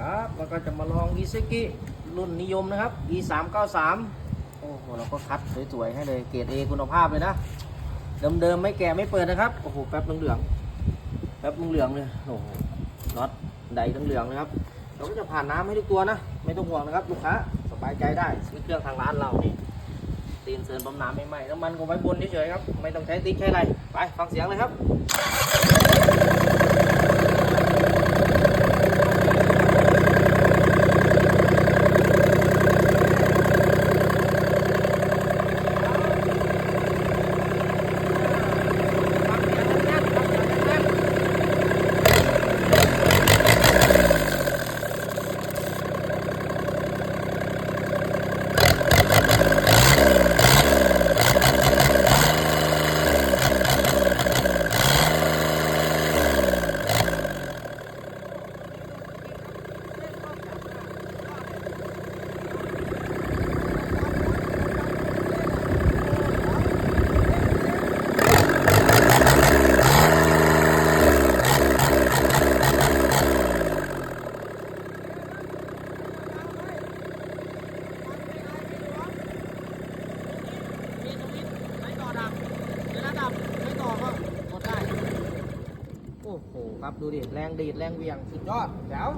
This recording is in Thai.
ครับแล้วก็จะมาลองอีซึกิรุ่นนิยมนะครับ e 3 9 3โอ้โหเราก็คัดสวยๆให้เลยเกรด A คุณภาพเลยนะ เดิมๆไม่แก่ไม่เปิดนะครับ โอ้โห แป๊บเหลืองๆแป๊บเหลืองเลยโอ้โหน็อตใดเหลืองๆนะครับ เราก็จะผ่านน้ำให้ทุกตัวนะ ไม่ต้องห่วงนะครับลูกค้าสบายใจได้ซื้อเครื่องทางร้านเรานี่ตีนเซินปั๊มน้ำไม่ไหม้น้ำมันก็ไว้บนเฉยๆครับ ไม่ต้องใช้ติ๊กใช้อะไร ไปฟังเสียงเลยครับ ฟังเสียงแน่นๆฟังเสียงแน่นๆ มีสวิตช์ไหนต่อดับเวลาดับไม่ต่อก็กดได้ โอ้โหครับดูดิแรงดีดแรงเวียงสุดยอดแจ๋ว